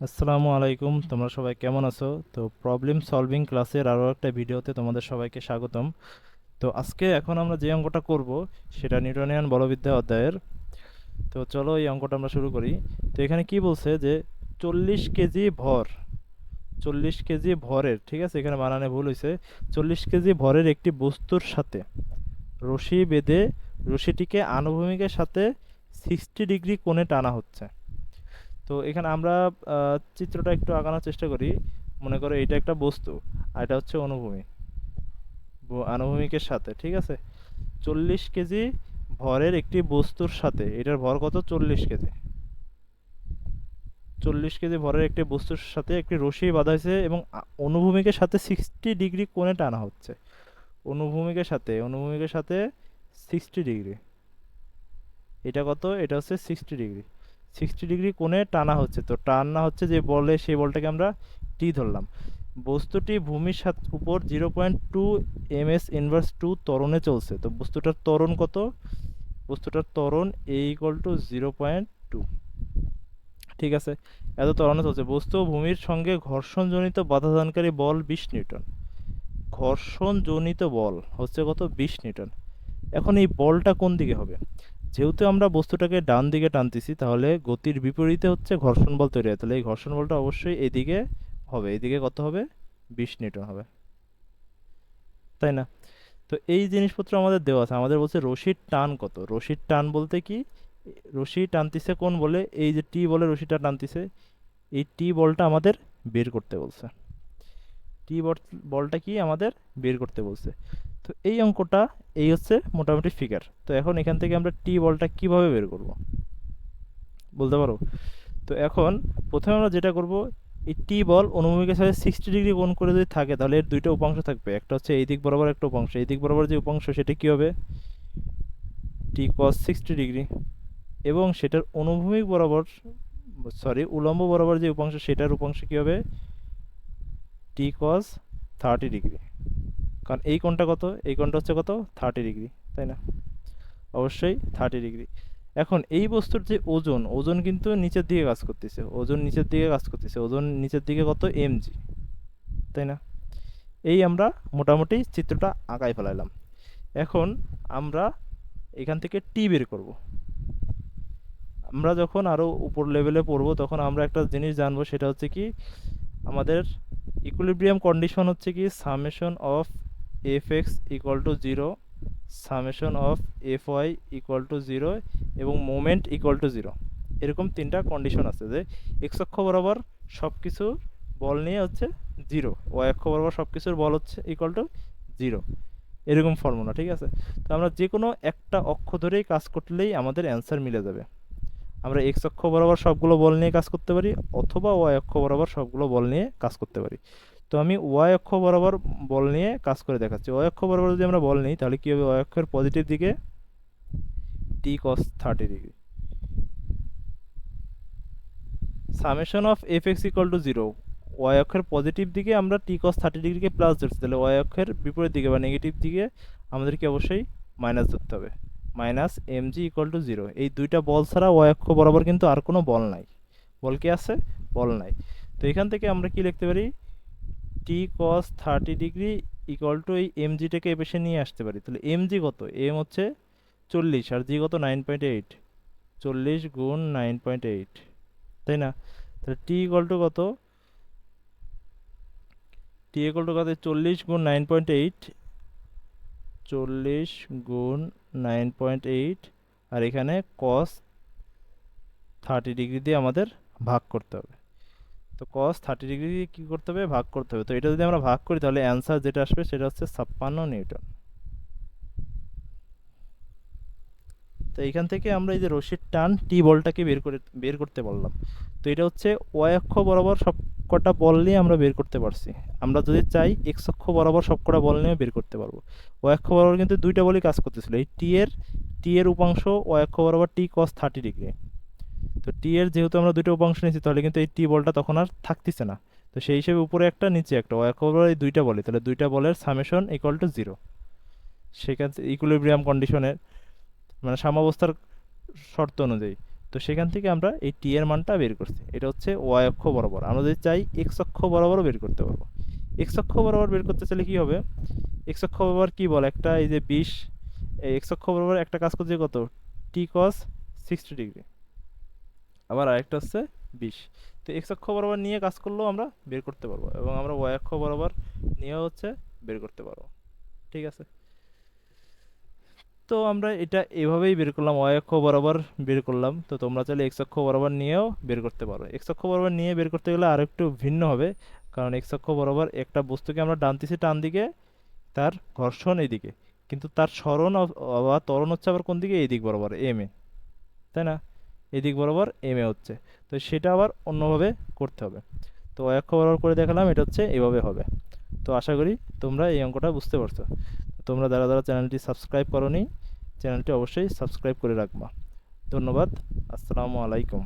আসসালামু আলাইকুম, তোমরা সবাই কেমন আছো? তো প্রবলেম সলভিং ক্লাসের আরও একটা ভিডিওতে তোমাদের সবাইকে স্বাগতম। তো আজকে এখন আমরা যে অঙ্কটা করব, সেটা নিউটনিয়ান বলবিদ্যা অধ্যায়ের। তো চলো এই অঙ্কটা আমরা শুরু করি। তো এখানে কি বলছে যে, চল্লিশ কেজি ভর, চল্লিশ কেজি ভরের, ঠিক আছে? এখানে বানানে ভুল হয়েছে চল্লিশ কেজি ভরের একটি বস্তুর সাথে রশি বেঁধে রশিটিকে আনুভূমিকের সাথে সিক্সটি ডিগ্রি কোণে টানা হচ্ছে। তো এখানে আমরা চিত্রটা একটু আঁকানোর চেষ্টা করি। মনে করো এটা একটা বস্তু আর এটা হচ্ছে অনুভূমি। আনুভূমিকের সাথে, ঠিক আছে? চল্লিশ কেজি ভরের একটি বস্তুর সাথে, এটার ভর কত? চল্লিশ কেজি। চল্লিশ কেজি ভরের একটি বস্তুর সাথে একটি রশি বাঁধা হয়েছে এবং অনুভূমিকের সাথে সিক্সটি ডিগ্রি কোণে টানা হচ্ছে। অনুভূমিকের সাথে অনুভূমিকের সাথে সিক্সটি ডিগ্রি। এটা কত? এটা হচ্ছে সিক্সটি ডিগ্রি। সিক্সটি ডিগ্রি কোণে টানা হচ্ছে। তো টানা হচ্ছে যে বলে সেই বলটাকে আমরা টি ধরলাম। বস্তুটি ভূমির সাথে উপর zero point two m s inverse two ত্বরণে চলছে। তো বস্তুটার ত্বরণ কত? বস্তুটার ত্বরণ a equal to zero point two ঠিক আছে? এত তরণে চলছে। বস্তু ভূমির সঙ্গে ঘর্ষণজনিত বাধাদানকারী বল বিশ নিউটন। ঘর্ষণজনিত বল হচ্ছে কত? বিশ নিউটন। এখন এই বলটা কোন দিকে হবে? যেহেতু আমরা বস্তুটাকে ডান দিকে টানতেছি, তাহলে গতির বিপরীতে হচ্ছে ঘর্ষণ বল তৈরি হয়। তাহলে এই ঘর্ষণ বলটা অবশ্যই এদিকে হবে। এদিকে কত হবে? বিশ নিউটন হবে। তাই না? তো এই জিনিসপত্র আমাদের দেওয়া আছে। আমাদের বলছে রশির টান কত? রশির টান বলতে কি? রশি টানতিছে কোন বলে? এই যে টি বলে রশিটা টানতিছে, এই টি বলটা আমাদের বের করতে বলছে। টি বলটা কি? আমাদের বের করতে বলছে। তো এই অঙ্কটা এই হচ্ছে মোটামুটি ফিগার তো এখন এখান থেকে আমরা টি বলটা কীভাবে বের করব? বলতে পারো? তো এখন প্রথমে আমরা যেটা করব, এই টি বল অনুভূমিকের সাথে সিক্সটি ডিগ্রি কোণ করে যদি থাকে, তাহলে এর দুইটা উপাংশ থাকবে। একটা হচ্ছে এই দিক বরাবর, একটা উপাংশ। এই দিক বরাবর যে উপাংশ, সেটা কী হবে? টি কস সিক্সটি ডিগ্রি এবং সেটার অনুভূমিক বরাবর সরি উলম্ব বরাবর যে উপাংশ, সেটার উপাংশ কী হবে? টি কস থার্টি ডিগ্রি কারণ এই কোণটা কত? এই কোণটা হচ্ছে কত? থার্টি ডিগ্রি তাই না? অবশ্যই থার্টি ডিগ্রি এখন এই বস্তুর যে ওজন ওজন কিন্তু নিচের দিকে কাজ করতেছে। ওজন নিচের দিকে কাজ করতেছে। ওজন নিচের দিকে কত? এমজি তাই না? এই আমরা মোটামুটি চিত্রটা আঁকাই ফেলাইলাম। এখন আমরা এখান থেকে টি বের করব। আমরা যখন আরও উপর লেভেলে পড়ব, তখন আমরা একটা জিনিস জানব, সেটা হচ্ছে কি, আমাদের ইকুলিব্রিয়াম কন্ডিশন হচ্ছে কি summation of F X equal to zero summation of F Y equal to zero এবং মোমেন্ট ইকুয়াল টু জিরো এরকম তিনটা কন্ডিশন আছে যে এক্স অক্ষ বরাবর সব কিছু বল নিয়ে হচ্ছে জিরো ওয়াই অক্ষ বরাবর সব কিছুর বল হচ্ছে ইকুয়াল টু জিরো এরকম ফর্মুলা ঠিক আছে? তো আমরা যে কোনো একটা অক্ষ ধরেই কাজ করলেই আমাদের অ্যান্সার মিলে যাবে। আমরা এক্স অক্ষ বরাবর সবগুলো বল নিয়ে কাজ করতে পারি, অথবা ওয়াই অক্ষ বরাবর সবগুলো বল নিয়ে কাজ করতে পারি। তো আমি ওয়াই অক্ষ বরাবর বল নিয়ে কাজ করে দেখাচ্ছি। ওয়াই অক্ষ বরাবর যদি আমরা বল নিই, তাহলে কী হবে? ওয়াই অক্ষের পজিটিভ দিকে T cos thirty degree summation of F X equal to zero Y অক্ষের পজিটিভ দিকে আমরা টি কস থার্টি ডিগ্রিকে প্লাস ধরছি। তাহলে ওয়াই অক্ষের বিপরীত দিকে বা নেগেটিভ দিকে আমাদেরকে অবশ্যই মাইনাস ধরতে হবে। Minus M G equal to zero এই দুইটা বল ছাড়া ওয়াই অক্ষ বরাবর কিন্তু আর কোনো বল নাই। বল কি আছে? বল নাই। তো এখান থেকে আমরা কি লিখতে পারি? T cos thirty degree equal to এই এম জিটাকে এ পাশে নিয়ে আসতে পারি। তাহলে এম জি কত? এম হচ্ছে চল্লিশ আর জি কত? নাইন পয়েন্ট এইট চল্লিশ গুণ নাইন পয়েন্ট এইট তাই না? তাহলে টি ইকুয়াল টু কত? টি ইকুয়াল টু কত? চল্লিশ গুণ নাইন পয়েন্ট এইট চল্লিশ গুণ নাইন পয়েন্ট এইট আর এখানে কস থার্টি ডিগ্রি দিয়ে আমাদের ভাগ করতে হবে। তো কস থার্টি ডিগ্রি কী করতে হবে? ভাগ করতে হবে। তো এটা যদি আমরা ভাগ করি, তাহলে অ্যান্সার যেটা আসবে সেটা হচ্ছে ছাপ্পান্ন নিউটন। তো এইখান থেকে আমরা এই যে রশির টান টি বলটাকে বের করে, বের করতে পারলাম তো এটা হচ্ছে অক্ষ বরাবর সব কটা বল নিয়ে আমরা বের করতে পারছি। আমরা যদি চাই এক্স অক্ষ বরাবর সব কটা বল নিয়ে বের করতে পারব। ওয়াই অক্ষ বরাবর কিন্তু দুইটা বলই কাজ করতেছিল। এই টি এর টি এর উপাংশ অক্ষ বরাবর টি কস থার্টি ডিগ্রি তো টি এর যেহেতু আমরা দুটো উপাংশ নিয়েছি, তাহলে কিন্তু এই টি বলটা তখন আর থাকতেছে না। তো সেই হিসেবে উপরে একটা, নিচে একটা অক্ষ এই দুইটা বলে তাহলে দুইটা বলের সামেশন ইকুয়াল টু জিরো সেখান থেকে ইকুইলিব্রিয়াম কন্ডিশনের মানে সাম্যাবস্থার শর্ত অনুযায়ী। তো সেখান থেকে আমরা এই টি এর মানটা বের করছি। এটা হচ্ছে ওয়াই অক্ষ বরাবর। আমরা যদি চাই এক্স অক্ষ বরাবরও বের করতে পারব। এক্স অক্ষ বরাবর বের করতে চাইলে কী হবে? এক্স অক্ষ বরাবর কী বল? একটা এই যে বিশ এক্স অক্ষ বরাবর একটা কাজ করছে কত? টি কস সিক্সটি ডিগ্রি আবার আরেকটা হচ্ছে বিশ তো এক্স অক্ষ বরাবর নিয়ে কাজ করলেও আমরা বের করতে পারব এবং আমরা ওয়াই অক্ষ বরাবর নিয়েও হচ্ছে বের করতে পারব। ঠিক আছে? তো আমরা এটা এভাবেই বের করলাম ওয়াই অক্ষ বরাবর বের করলাম। তো তোমরা চাইলে এক্স অক্ষ বরাবর নিয়েও বের করতে পারো। এক্স অক্ষ বরাবর নিয়ে বের করতে গেলে আরও একটু ভিন্ন হবে, কারণ এক্স অক্ষ বরাবর একটা বস্তুকে আমরা টানতেছি টান দিকে, তার ঘর্ষণ এদিকে। কিন্তু তার স্মরণ বা ত্বরণ হচ্ছে আবার কোন দিকে? এই দিক বরাবর এম এ তাই না? এদিক বরাবর এম এ হচ্ছে। তো সেটা আবার অন্যভাবে করতে হবে। তো অক্ষ বরাবর করে দেখালাম, এটা হচ্ছে এভাবে হবে। তো আশা করি তোমরা এই অঙ্কটা বুঝতে পারছ। তোমরা যারা যারা চ্যানেলটি সাবস্ক্রাইব করনি, চ্যানেলটি অবশ্যই সাবস্ক্রাইব করে রাখবা। ধন্যবাদ। আসসালামু আলাইকুম।